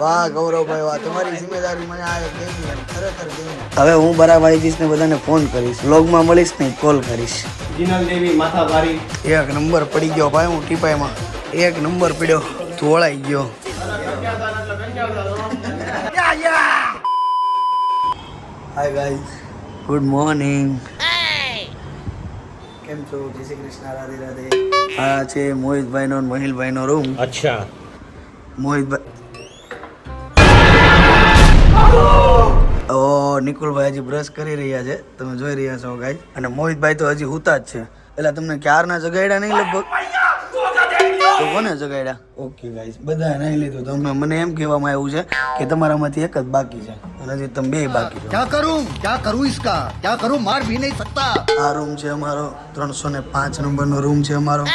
વાહ ગૌરવભાઈ વાહ. તમારી જિમ્મેદારી મને આ ગમી ખરેખર ગમી. હવે હું બરાભાઈ ને બધાને ફોન કરીશ. લોગમાં મળીશ ને કોલ કરીશ. જીનલ દેવી માથાભારી એક નંબર પડી ગયો ભાઈ હું ટીપાઈમાં. એક નંબર પડ્યો. ધોળાઈ ગયો. હાય ગાઈસ ગુડ મોર્નિંગ કેમ છો? જય શ્રી કૃષ્ણ રાધે રાધે. આ છે મોહિતભાઈનો અને મહિલભાઈનો રૂમ અચ્છા. મોહિતભાઈ ઓ નિકુલભાઈ હજી બ્રશ કરી રહ્યા છે. તમે જોઈ રહ્યા છો ગાય અને મોહિતભાઈ તો હજી હુતા જ છે. એટલે તમને ક્યારના જગાડ્યા નહીં લગભગ? તો કોને જગાડ્યા ઓકે ગાઈસ બધા નહીં લીધું. તમને મને એમ કહેવામાં આવ્યું છે કે તમારામાંથી એક જ બાકી છે. અને જે તમે બે બાકી છો. ક્યાં કરું? ક્યાં કરું ઇસકા? ક્યાં કરું? માર ભી નહીં શકતા આ રૂમ છે અમારો. ત્રણસો ને પાંચ નંબરનો રૂમ છે અમારો.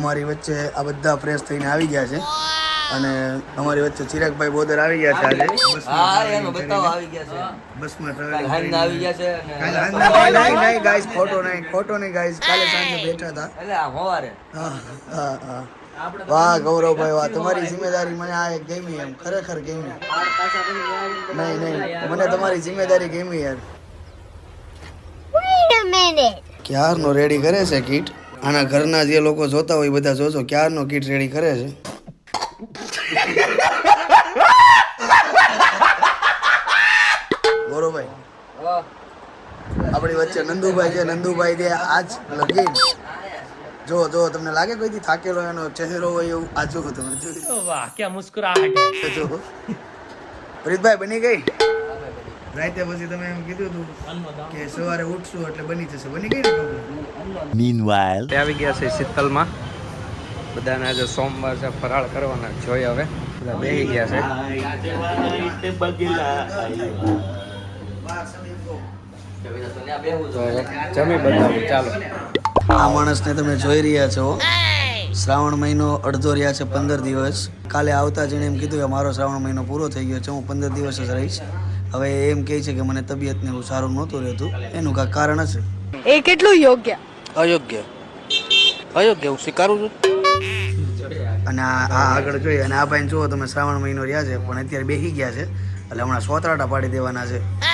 અમારી વચ્ચે આ બધા ફ્રેશ થઈને આવી ગયા છે. અને અમારી વચ્ચે ચિરાગભાઈ બોદર આવી ગયા છે આજે. હા એનો બતાવો આવી ગયા છે. બસમાં કાલ travelling આવી ગયા છે કાલે નહીં નહીં ગાઈસ નહીં ખોટો નહીં ગાઈસ કાલે સાંજે બેઠા હતા. એટલે હા હા હા. વાહ ગૌરવભાઈ વાહ. તમારી જિમ્મેદારી મને આ એક ગમી એમ. ખરેખર ગમી. નહીં નહીં. મને તમારી જિમ્મેદારી ગમી યાર. ક્યારનો રેડી કરે છે કીટ આના ઘરના જે લોકો જોતા હોય બધા જોજો. ક્યારનો કીટ રેડી કરે છે ગૌરવભાઈ આપણી વચ્ચે નંદુભાઈ છે નંદુભાઈ છે આજ લગીન જો જો તમને લાગે કોઈથી થાકેલો એનો ચહેરો હોય એવું? આ જો તમે જોઈ વાહ ક્યાં મુસ્કુરાહટ જો પ્રીતભાઈ બની ગઈ? રાતે પછી તમે એમ કીધું હતું કે સવારે ઉઠશું એટલે બની જશે. બની ગઈ ને? તે આવી ગયા છે શીતલમાં. બધાને આજે સોમવાર છે ફરાળ કરવાના જોઈ હવે. બધા બેસી ગયા છે. જમી બતાવું ચાલો. આ માણસને તમે જોઈ રહ્યા છો. શ્રાવણ મહિનો અડધો રહ્યા છે પંદર દિવસ. કાલે આવતા જણે એમ કીધું કે મારો શ્રાવણ મહિનો પૂરો થઈ ગયો છે હું પંદર દિવસ જ રહીશ. હવે એમ કહે છે કે મને તબિયતને એવું સારું નહોતું રહેતું. એનું કાંઈ કારણ હશે? એ કેટલું યોગ્ય? અયોગ્ય. અયોગ્ય હું સ્વીકારું છું. અને આ આ આગળ જોઈએ. અને આ ભાઈ જુઓ તમે શ્રાવણ મહિનો રહ્યા છે પણ અત્યારે બેસી ગયા છે. એટલે હમણાં સોતરાટા પાડી દેવાના છે.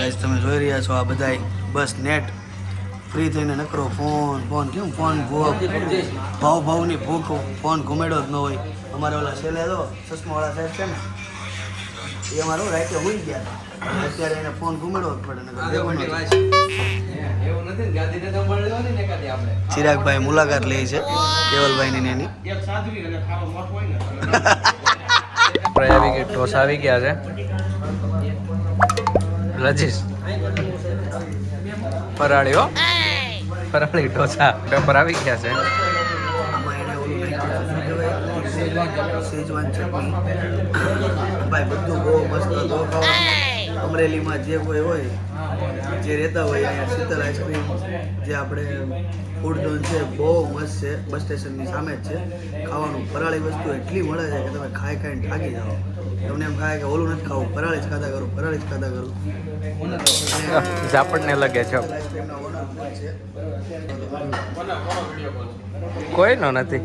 ગાઈસ તમે જોઈ રહ્યા છો આ બધાય બસ નેટ ફ્રી થઈને નકરો ફોન ફોન કેમ ફોન ભૂખ ભાવ ભાવની ભૂખ ફોન ઘુમેડો જ ન હોય. અમારે ઓલા છેલ્લે તો ચશ્માવાળા સાહેબ છે ને એ અમારો રાતે હોઈ ગયા. હતા. અત્યારે એને ફોન ઘુમેડવો જ પડે ચિરાગભાઈ મુલાકાત લે છે કેવલભાઈની ની એની. આવી ગયા ટોસ આવી ગયા છે. લજીસ ફરાળીઓ ફરાળી ઢોસા. પેપર આવી ગયા છે? શેજવાન ચટણી. ભાઈ, બધું બહુ મસ્ત ખાવાનું. અમરેલીમાં જે કોઈ હોય. જે રહેતા હોય, અહીંયા શીતલ આઈસ્ક્રીમ, જે આપણે ફૂડ ઝોન છે, બહુ મસ્ત છે. બસ સ્ટેશનની સામે જ છે. ખાવાનું ફરાળી વસ્તુ એટલી મળે છે કે તમે ખાઈ ખાઈને થાકી જાઓ. તમને એમ ખાય કે ઓલું નથી ખાવું ફરાળી જ ખાતા કરું ફરાળી જ ખાતા કરું. ઝાપડને લગે છે. કોઈનો નથી.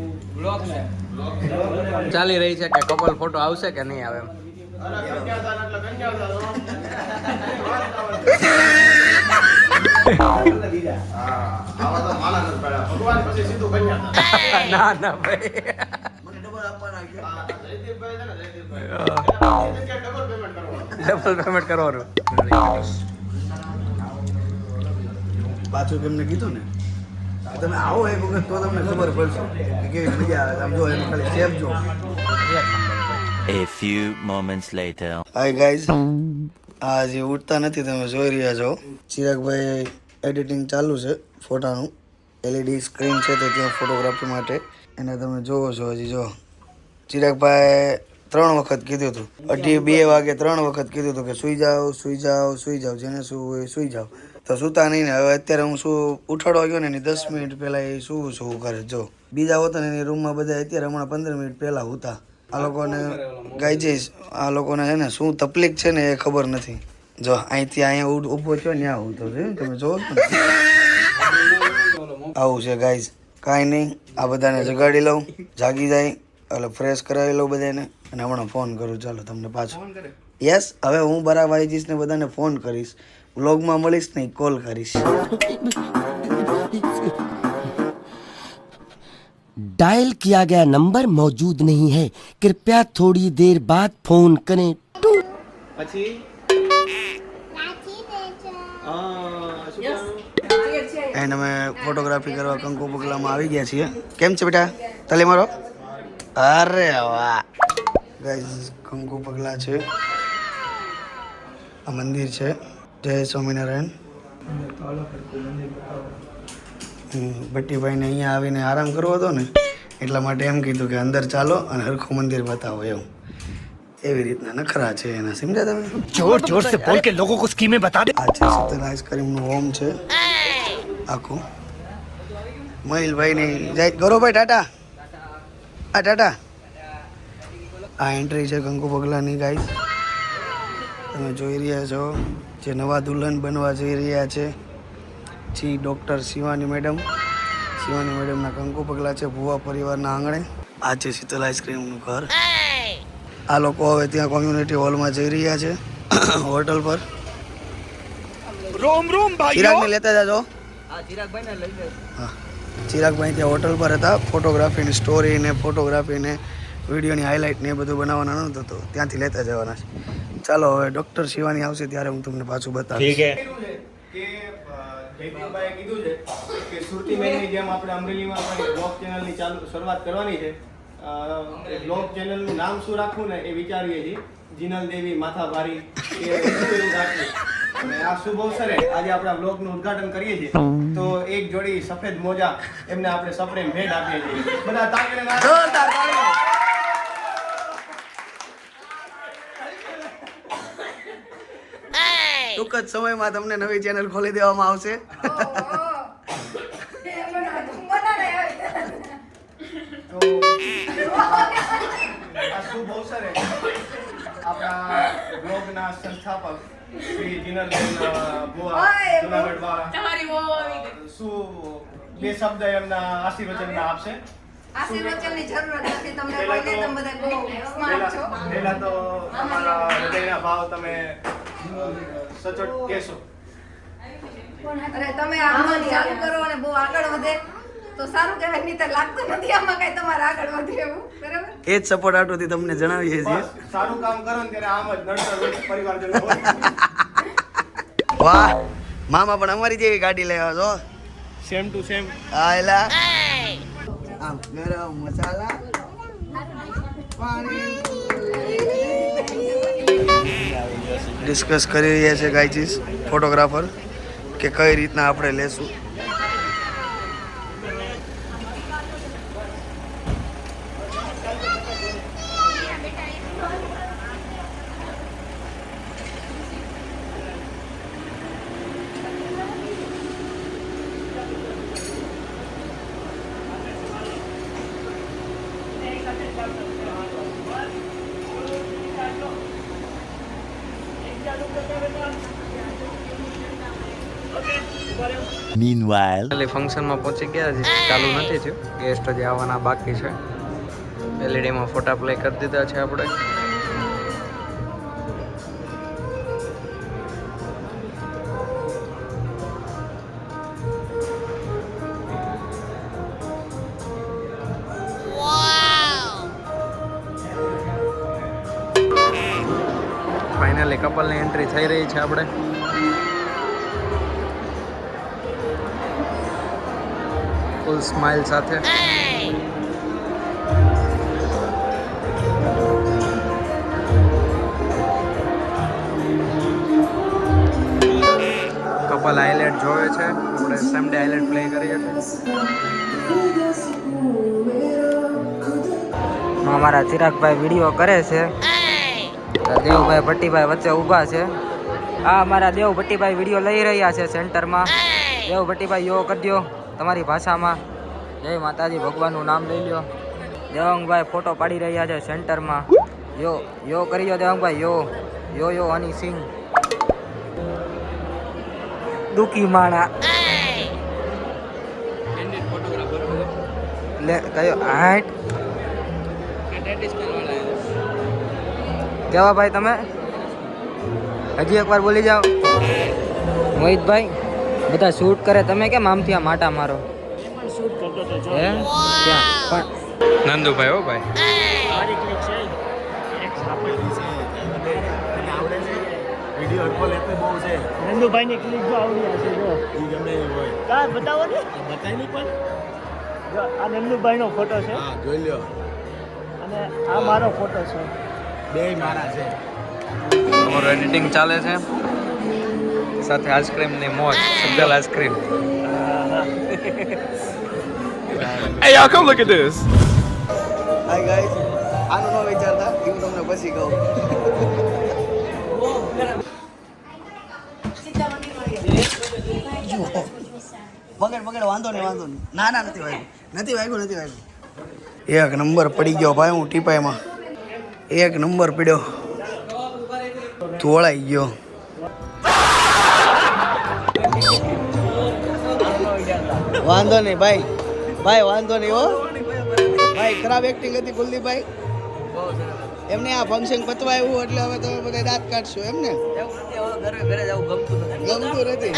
ચાલી રહી છે કે કપલ ફોટો આવશે કે નહીં આવે એમ. ના ના ભાઈ. ડબલ પેમેન્ટ કરવાનું. પાછું તેમને કીધું ને તમે આવો એક વખત તો તમને ખબર પડશે કે કેવી મજા આવે. આમ જો એમ ખાલી સેફ જો. A few moments later. Hi guys આ જે ઉઠતા નથી તમે જોઈ રહ્યા છો. ચિરાગભાઈ એડિટિંગ ચાલુ છે ફોટાનું. એલઈડી સ્ક્રીન છે તો ત્યાં ફોટોગ્રાફી માટે. એને તમે જોવો છો હજી જો. ચિરાગભાઈ ત્રણ વખત કીધું હતું અઢી બે વાગે ત્રણ વખત કીધું હતું કે સુઈ જાઓ સુઈ જાઓ સુઈ જાઓ, જેને શું હોય સુઈ જાઓ. તો સુતા નહીં ને, હવે અત્યારે હું શું ઉઠાડવા ગયો ને એની દસ મિનિટ પહેલાં એ શું શું કરે, જો. બીજા હોતા ને એની રૂમમાં બધા અત્યારે હમણાં પંદર મિનિટ પહેલાં હોતા. આ લોકોને ગાઈ જઈશ. આ લોકોને છે ને શું તકલીફ છે ને એ ખબર નથી. જો, અહીંથી અહીંયા ઉઠ ઊભો થયો ને તો છે તમે જોવો આવું છે ગાઈઝ. કાંઈ નહીં. આ બધાને જગાડી લઉં. જાગી જાય. એટલે ફ્રેશ કરાવી લઉં બધાને અને હમણાં ફોન કરું ચાલો તમને પાછો ફોન કરે યસ હવે હું બરા વાઈજીસને બધાને ફોન કરીશ વ્લોગમાં મળીશ નહીં કોલ કરીશ डायल किया गया नंबर मौजूद नहीं है कृपया थोड़ी देर बाद फोन करें પછી હા, શું કરવાનું? એન્ડ અમે ફોટોગ્રાફી કરવા કંકુ પગલામાં આવી ગયા છીએ કેમ છે બેટા તલે મારો અરે વાહ. ગાઈઝ કંકુ પગલા છે. આ મંદિર છે. જય સ્વામિનારાયણ. ભટ્ટીભાઈને અહીંયા આવીને આરામ કરવો હતો ને એટલા માટે એમ કીધું કે અંદર ચાલો અને હરખું મંદિર બતાવો એવું એવી રીતના નખરા છે એના સમજ્યા તમે? જોર જોર સે બોલ કે લોકો કો સ્કીમે બતા દે. આ છે સત્યન આઈસ્ક્રીમનું હોમ છે. આખું. મહિલભાઈ ની જાય ગોરોભાઈ ટાટા. આ ટાટા? આ એન્ટ્રી છે કંકુ પગલાની ગાઈસ તમે જોઈ રહ્યા છો જે નવા દુલ્હન બનવા જઈ રહ્યા છે. જી ડૉક્ટર શિવાની મેડમ શિવાની મેડમના કંકુ પગલા છે ભુવા પરિવારના આંગણે. આ છે શીતલ આઈસ્ક્રીમનું ઘર. આ લોકો હવે ત્યાં કોમ્યુનિટી હોલમાં જઈ રહ્યા છે હોટલ પર. રોમ રોમ ભાઈ લેતા જાજો. હા ચિરાગભાઈ ને લઈ હા. ચિરાગભાઈ ત્યાં હોટલ પર હતા. ફોટોગ્રાફીની સ્ટોરી ને ફોટોગ્રાફી ને વિડીયોની હાઇલાઇટ ને એ બધું બનાવવાનું નહોતું તો ત્યાંથી લેતા જવાના છે. ચાલો હવે ડૉક્ટર શિવાની આવશે ત્યારે હું તમને પાછું બતાવીશ. કીધું છે. કે જયદીપભાઈએ કીધું છે કે સુરતી જેમ આપણે અમરેલીમાં પણ બ્લોગ ચેનલની ચાલુ શરૂઆત કરવાની છે. બ્લોગ ચેનલનું નામ શું રાખવું ને એ વિચારીએ છીએ. જીનલ દેવી માથા ભારી રાખવું અને આ શુભ અવસરે આજે આપણા બ્લોગનું ઉદ્ઘાટન કરીએ છીએ. તો એક જોડી સફેદ મોજા એમને આપણે સપ્રેમ ભેટ આપીએ છીએ. બધા તાળીઓને જોરદાર તાળીઓ. ટૂંક જ સમયમાં તમને નવી ચેનલ ખોલી દેવામાં આવશે. તો આ શુભ અવસરે આપણા બ્લોગના સંસ્થાપક શ્રી તમારી વહુ શું બે શબ્દ એમના આશીર્વચનના આપશે? આશીર્વચનની જરૂર નથી તમને કોઈને તમે બધા બહુ સ્માર્ટ છો. પહેલા પહેલા તો તમારા હૃદયના ભાવ તમે સચોટ કહેશો. અરે તમે આમ ચાલુ કરો અને બહુ આગળ વધે. તો સારું કહેવાય નહીં તો લાગતું નથી આમાં કઈ તમારે આગળ વધે એવું બરાબર? એ જ સપોર્ટ આટોથી તમને જણાવીએ છીએ. સારું કામ કરો ને ત્યારે આમ જ નડતર હોય પરિવારજનો વાહ મામા પણ અમારી જેવી ગાડી લેવા છો. સેમ ટુ સેમ હા એલા. આમ ગરમ મસાલા ડિસ્કસ કરી રહ્યા છે ગાયચીસ ફોટોગ્રાફર કે કઈ રીતના આપણે લેશું. Meanwhile. એટલે ફંક્શનમાં પહોંચી ગયા છે ચાલુ નથી થયું. ગેસ્ટ હજી આવવાના બાકી છે. એલઈડીમાં ફોટા પ્લે કરી દીધા છે આપણે. ફાઇનલી કપલની એન્ટ્રી થઈ રહી છે આપણે. ફૂલ સ્માઇલ સાથે. કપલ આઈલેન્ડ જોવે છે. આપણે સેમડે આઈલેન્ડ પ્લે કરીએ છીએ. અમારા ચિરાગભાઈ વીડિયો કરે છે. દેવભાઈ ભટ્ટીભાઈ વચ્ચે ઊભા છે. આ અમારા દેવ ભટ્ટીભાઈ વીડિયો લઈ રહ્યા છે સેન્ટરમાં દેવ ભટ્ટીભાઈ યો કરજો તમારી ભાષામાં. જય માતાજી, ભગવાનનું નામ લઈ લ્યો. દેવંગભાઈ ફોટો પાડી રહ્યા છે સેન્ટરમાં. યો યો કરી લ્યો દેવંગભાઈ, યો. યો યો, હની સિંહ. દુખી માણા. લે, કયો હાટ કેવા ભાઈ તમે? હજી એકવાર બોલી જાઓ. મોહિતભાઈ? બધા શૂટ કરે. તમે કેમ આમથી આ માટા મારો? હે? પણ નંદુભાઈ હો ભાઈ. નંદુભાઈ ની ક્લિપ જો આવડી હશે જો. કાં બતાવો ને? બતાવી નહીં પણ જો આ નંદુભાઈ નો ફોટો છે જોઈ લ્યો. અને આ મારો ફોટો છે. તમારું એડિટિંગ ચાલે છે? સાથે આઈસ્ક્રીમની મોજ સજ્જલ આઈસ્ક્રીમ હાય ગાઈસ આનું ન વિચારતા એ હું તમને પછી કહું જુઓ. બગડ બગડ વાંધો નહીં વાંધો નહીં ના ના નથી વાગ્યું નથી વાગ્યું નથી વાગ્યું એક નંબર પડી ગયો ભાઈ હું ટીપાઈમાં એક નંબર પડ્યો ધોળાઈ ગયો વાંધો નહીં, ભાઈ. ભાઈ, વાંધો નહીં, હો. ભાઈ, ખરાબ એક્ટિંગ હતી કુલદીપભાઈ. એમને આ ફંક્શન પતવા એવું એટલે હવે તમે બધા દાંત કાઢશો, એમ ને? ઘરે ઘરે જવું ગમતું નથી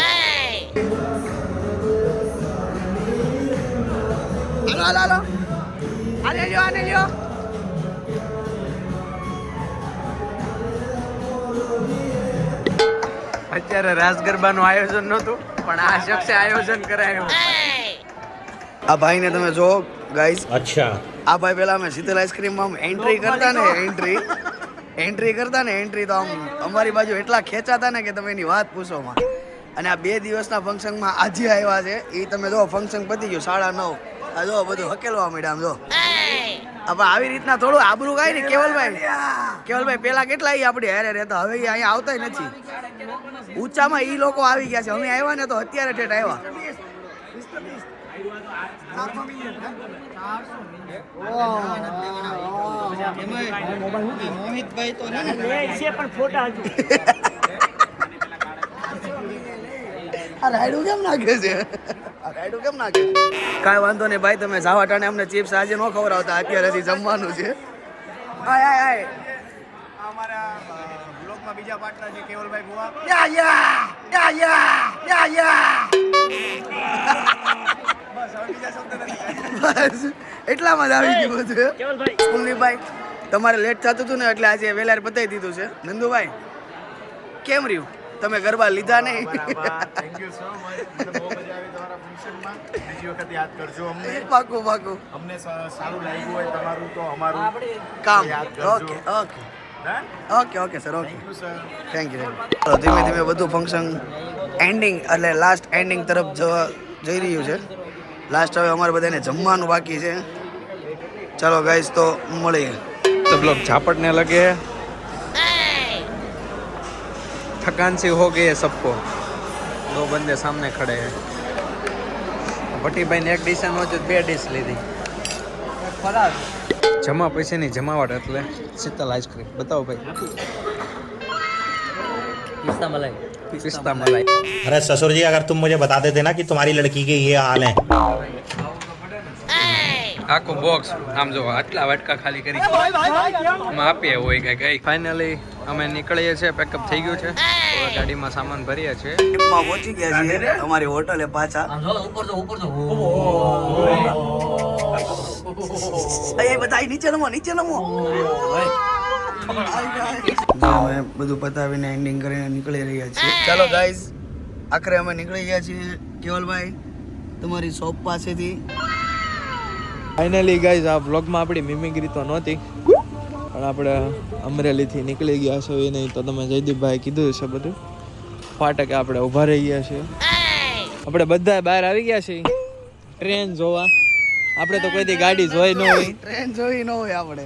આને અત્યારે રાસ ગરબાનું આયોજન નહોતું, પણ આ શખ્સે આયોજન કરાયું. આ ભાઈને તમે જો ગાઈસ અચ્છા. આ ભાઈ પેલા અમે શીતલ આમ એન્ટ્રી કરતા ને એન્ટ્રી એન્ટ્રી કરતા ને એન્ટ્રી તો આમ અમારી બાજુ એટલા ખેંચાતા ને કે તમે એની વાત પૂછો માં. અને આ બે દિવસના ફંક્શનમાં આજે આવ્યા છે. એ તમે જો ફંક્શન પતી ગયું સાડા નવ. આ જો બધું હકેલવા માંડ્યા આમ જો હવે આવી રીતના થોડું આબરું કાય ને કેવલભાઈ. કેવલભાઈ પેલા કેટલા ઈ આપણી હેરે રહેતા? હવે અહીંયા આવતા નથી. ઊંચામાં એ લોકો આવી ગયા છે. અમે આવ્યા ને તો અત્યારે ઠેઠ આવ્યા. મોહિતભાઈ તો છે પણ ફોટા હજુ રાયડું કેમ નાખે છે આ રાયડું કેમ નાખે છે કાંઈ વાંધો નહીં ભાઈ તમે જાવા ટાણે અમને ચિપ્સ આજે ન ખવડાવતા અત્યારે હજી જમવાનું છે. આય આય આય. અમારા બ્લોગમાં બીજા પાર્ટનર છે કેવલભાઈ ગોવા યા યા યા યા યા યા. બસ એટલામાં જ આવી ગયું બધું કેવલભાઈ. કુલદીપભાઈ તમારે લેટ થતું હતું ને એટલે આજે વેલાર પતાવી દીધું છે. નંદુભાઈ કેમ રહ્યું? તમે ગરબા લીધા નહીં. થેન્ક યુ સો મચ બહુ મજા આવી તમારા ફંક્શનમાં બીજી વખત યાદ કરજો અમને. પાકું પાકું. અમને સારું લાગ્યું હોય તમારું તો અમારું કામ. યાદ કરજો. Okay okay. Okay okay sir okay. Thank you sir thank you ચાલો ધીમે ધીમે બધું ફંક્શન એન્ડિંગ એટલે લાસ્ટ એન્ડિંગ તરફ જવા જઈ રહ્યું છે. લાસ્ટ હવે અમારે બધાને જમવાનું બાકી છે ચાલો ગાઈસ તો મળીએ सब लोग झापटने लगे हैं थकान सी हो गई है सबको दो बंदे सामने खड़े हैं ભટ્ટી ભાઈ ને એક ડીશ નો જ બે ડીશ લીધી જમા પૈસાની જમાવટ એટલે શીતલ આઈસ્ક્રીમ બતાવો ભાઈ પિસ્તા મલાઈ પિસ્તા મલાઈ अरे ससुर जी अगर तुम मुझे बता देते ना कि तुम्हारी लड़की के ये हाल हैं આખું બોક્સ આમ જો આટલા વાટકા ખાલી કરી આમાં આપીએ હોય કે ગઈ ફાઇનલી અમે નીકળીએ છીએ પેકઅપ થઈ ગયું છે હવે ગાડીમાં સામાન ભરીએ છીએ ટ્રીપમાં પહોંચી ગયા છીએ અમારી હોટલે પાછા આમ જો ઉપર જો ઉપર જો એ બધા નીચે નમો નીચે નમો અમે બધું પતાવીને એન્ડિંગ કરીને નીકળી રહ્યા છીએ. ચાલો ગાઈઝ આખરે અમે નીકળી ગયા છીએ કેવલભાઈ તમારી શોપ પાસેથી. ફાઇનલી ગાઈઝ આ વ્લોગમાં આપણી મિમિક્રી તો નહોતી પણ આપણે અમરેલીથી નીકળી ગયા છો એ નહીં તો તમે જયદીપભાઈ કીધું છે બધું. ફાટકે આપણે ઊભા રહી ગયા છીએ. આપણે બધા બહાર આવી ગયા છીએ. ટ્રેન જોવા. આપણે તો કોઈ દી ગાડી જોઈ ન હોય. ટ્રેન જોઈ ન હોય આપણે.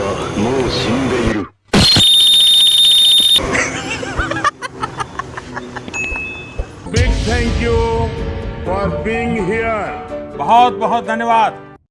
बहुत बहुत धन्यवाद